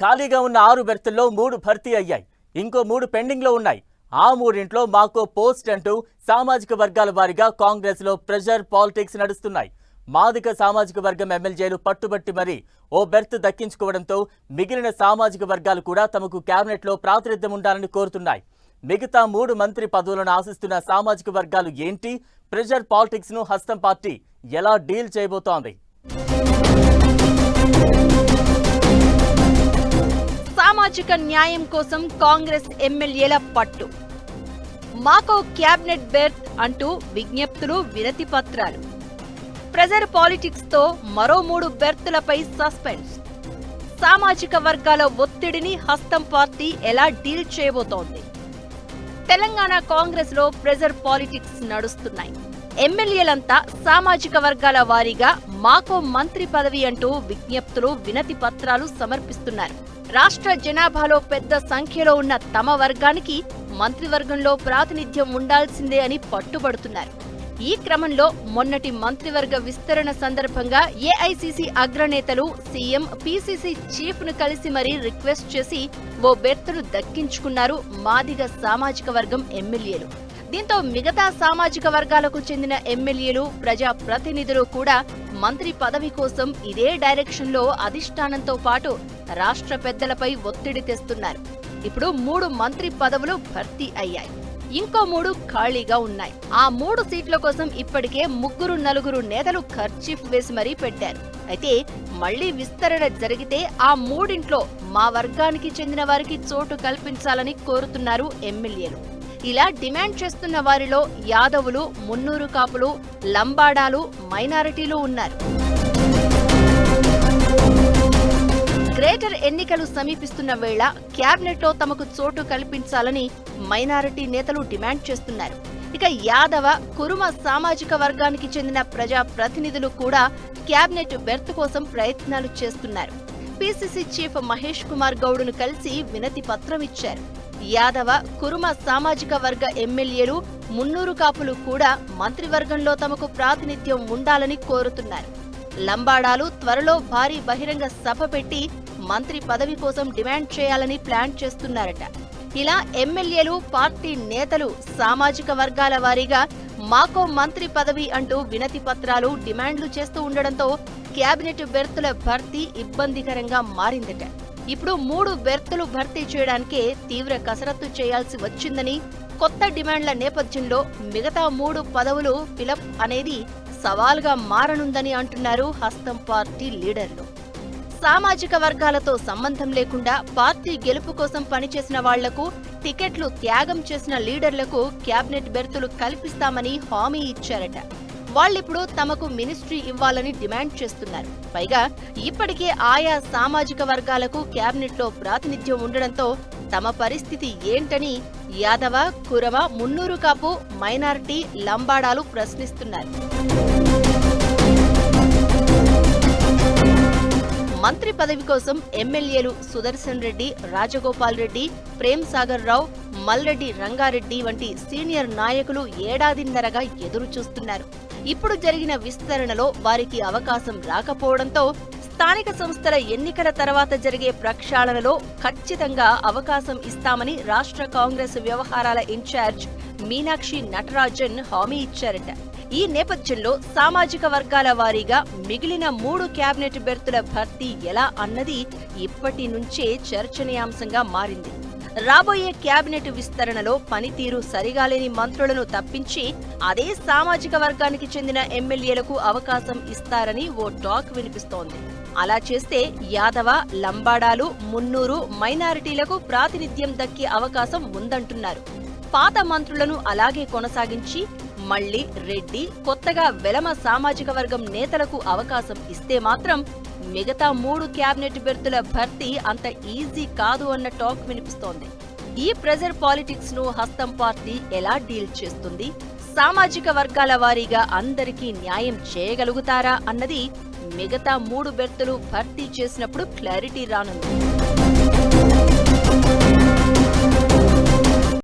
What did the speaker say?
ఖాళీగా ఉన్న ఆరు బెర్తుల్లో మూడు భర్తీ అయ్యాయి. ఇంకో మూడు పెండింగ్లో ఉన్నాయి. ఆ మూడింట్లో మాకో పోస్ట్ అంటూ సామాజిక వర్గాల వారీగా కాంగ్రెస్లో ప్రెషర్ పాలిటిక్స్ నడుస్తున్నాయి. మాదిక సామాజిక వర్గం ఎమ్మెల్యేలు పట్టుబట్టి మరీ ఓ బెర్త్ దక్కించుకోవడంతో మిగిలిన సామాజిక వర్గాలు కూడా తమకు కేబినెట్లో ప్రాతినిధ్యం ఉండాలని కోరుతున్నాయి. మిగతా మూడు మంత్రి పదవులను ఆశిస్తున్న సామాజిక వర్గాలు ఏంటి? ప్రెషర్ పాలిటిక్స్ను హస్తం పార్టీ ఎలా డీల్ చేయబోతోంది? న్యాయం కోసం కాంగ్రెస్ ఎమ్మెల్యేల పట్టు. మాకో క్యాబినెట్ బెర్త్ అంటూ విజ్ఞప్తులు వినతి పత్రాలు ప్రెజర్ పాలిటిక్స్తో మరో మూడు బెర్తులపై సస్పెన్స్. సామాజిక వర్గాల ఒత్తిడిని హస్తం పార్టీ ఎలా డీల్ చేయబోతోంది? తెలంగాణ కాంగ్రెస్లో ప్రెజర్ పాలిటిక్స్ నడుస్తున్నాయి. ఎమ్మెల్యేలంతా సామాజిక వర్గాల వారీగా మాకో మంత్రి పదవి అంటూ విజ్ఞప్తులు వినతి పత్రాలు సమర్పిస్తున్నారు. రాష్ట్ర జనాభాలో పెద్ద సంఖ్యలో ఉన్న తమ వర్గానికి మంత్రివర్గంలో ప్రాతినిధ్యం ఉండాల్సిందే అని పట్టుబడుతున్నారు. ఈ క్రమంలో మొన్నటి మంత్రివర్గ విస్తరణ సందర్భంగా ఏఐసిసి అగ్రనేతలు సీఎం పీసీసీ చీఫ్ను కలిసి మరీ రిక్వెస్ట్ చేసి ఓ బెర్తును దక్కించుకున్నారు మాదిగ సామాజిక వర్గం ఎమ్మెల్యేలు. దీంతో మిగతా సామాజిక వర్గాలకు చెందిన ఎమ్మెల్యేలు ప్రజా ప్రతినిధులు కూడా మంత్రి పదవి కోసం ఇదే డైరెక్షన్లో అధిష్టానంతో పాటు రాష్ట్ర పెద్దలపై ఒత్తిడి తెస్తున్నారు. ఇప్పుడు మూడు మంత్రి పదవులు భర్తీ అయ్యాయి. ఇంకో మూడు ఖాళీగా ఉన్నాయి. ఆ మూడు సీట్ల కోసం ఇప్పటికే ముగ్గురు నలుగురు నేతలు ఖర్చీఫ్ వేసి మరీ పెట్టారు. అయితే మళ్ళీ విస్తరణ జరిగితే ఆ మూడింట్లో మా వర్గానికి చెందిన వారికి చోటు కల్పించాలని కోరుతున్నారు ఎమ్మెల్యేలు. ఇలా డిమాండ్ చేస్తున్న వారిలో యాదవులు మున్నూరు కాపులు లంబాడాలు మైనారిటీలు ఉన్నారు. గ్రేటర్ ఎన్నికలు సమీపిస్తున్న వేళ క్యాబినెట్లో తమకు చోటు కల్పించాలని మైనారిటీ నేతలు డిమాండ్ చేస్తున్నారు. ఇక యాదవ కురుమ సామాజిక వర్గానికి చెందిన ప్రజా ప్రతినిధులు కూడా క్యాబినెట్ బెర్త్ కోసం ప్రయత్నాలు చేస్తున్నారు. పిసిసి చీఫ్ మహేష్ కుమార్ గౌడ్ను కలిసి వినతి పత్రం ఇచ్చారు. యాదవ కురుమ సామాజిక వర్గ ఎమ్మెల్యేలు మున్నూరు కాపులు కూడా మంత్రివర్గంలో తమకు ప్రాతినిధ్యం ఉండాలని కోరుతున్నారు. లంబాడాలు త్వరలో భారీ బహిరంగ సభ పెట్టి మంత్రి పదవి కోసం డిమాండ్ చేయాలని ప్లాన్ చేస్తున్నారట. ఇలా ఎమ్మెల్యేలు పార్టీ నేతలు సామాజిక వర్గాల వారీగా మాకో మంత్రి పదవి అంటూ వినతి పత్రాలు డిమాండ్లు చేస్తూ ఉండడంతో కేబినెట్ బెర్తుల భర్తీ ఇబ్బందికరంగా మారిందట. ఇప్పుడు మూడు బెర్తులు భర్తీ చేయడానికే తీవ్ర కసరత్తు చేయాల్సి వచ్చిందని కొత్త డిమాండ్ల నేపథ్యంలో మిగతా మూడు పదవులు ఫిలప్ అనేది సవాల్గా మారనుందని అంటున్నారు హస్తం పార్టీ లీడర్లు. సామాజిక వర్గాలతో సంబంధం లేకుండా పార్టీ గెలుపు కోసం పనిచేసిన వాళ్ళకు టికెట్లు త్యాగం చేసిన లీడర్లకు క్యాబినెట్ బెర్తులు కల్పిస్తామని హామీ ఇచ్చారట. వాళ్ళిప్పుడు తమకు మినిస్ట్రీ ఇవ్వాలని డిమాండ్ చేస్తున్నారు. పైగా ఇప్పటికే ఆయా సామాజిక వర్గాలకు క్యాబినెట్లో ప్రాతినిధ్యం ఉండడంతో తమ పరిస్థితి ఏంటని యాదవ కురవ మున్నూరు కాపు మైనారిటీ లంబాడాలు ప్రశ్నిస్తున్నారు. మంత్రి పదవి కోసం ఎమ్మెల్యేలు సుదర్శన్ రెడ్డి రాజగోపాల్ రెడ్డి ప్రేమ్ సాగర్ రావు మల్రెడ్డి రంగారెడ్డి వంటి సీనియర్ నాయకులు ఏడాదిన్నరగా ఎదురు చూస్తున్నారు ఇప్పుడు జరిగిన విస్తరణలో వారికి అవకాశం రాకపోవడంతో స్థానిక సంస్థల ఎన్నికల తర్వాత జరిగే ప్రక్షాళనలో ఖచ్చితంగా అవకాశం ఇస్తామని రాష్ట్ర కాంగ్రెస్ వ్యవహారాల ఇన్ఛార్జ్ మీనాక్షి నటరాజన్ హామీ ఇచ్చారట. ఈ నేపథ్యంలో సామాజిక వర్గాల వారీగా మిగిలిన మూడు కేబినెట్ బెర్తుల భర్తీ ఎలా అన్నది ఇప్పటి నుంచే చర్చనీయాంశంగా మారింది. రాబోయే కేబినెట్ విస్తరణలో పనితీరు సరిగా లేని మంత్రులను తప్పించి అదే సామాజిక వర్గానికి చెందిన ఎమ్మెల్యేలకు అవకాశం ఇస్తారని ఓ టాక్ వినిపిస్తోంది. అలా చేస్తే యాదవ లంబాడాలు మున్నూరు మైనారిటీలకు ప్రాతినిధ్యం దక్కే అవకాశం ఉందంటున్నారు. పాత మంత్రులను అలాగే కొనసాగించి మళ్ళీ రెడ్డి కొత్తగా వెలమ సామాజిక వర్గం నేతలకు అవకాశం ఇస్తే మాత్రం మిగతా మూడు క్యాబినెట్ బెర్తుల భర్తీ అంత ఈజీ కాదు అన్న టాక్ వినిపిస్తోంది. ఈ ప్రెజర్ పాలిటిక్స్ను హస్తం పార్టీ ఎలా డీల్ చేస్తుంది? సామాజిక వర్గాల వారీగా అందరికీ న్యాయం చేయగలుగుతారా అన్నది మిగతా మూడు బెర్తులు భర్తీ చేసినప్పుడు క్లారిటీ రానుంది.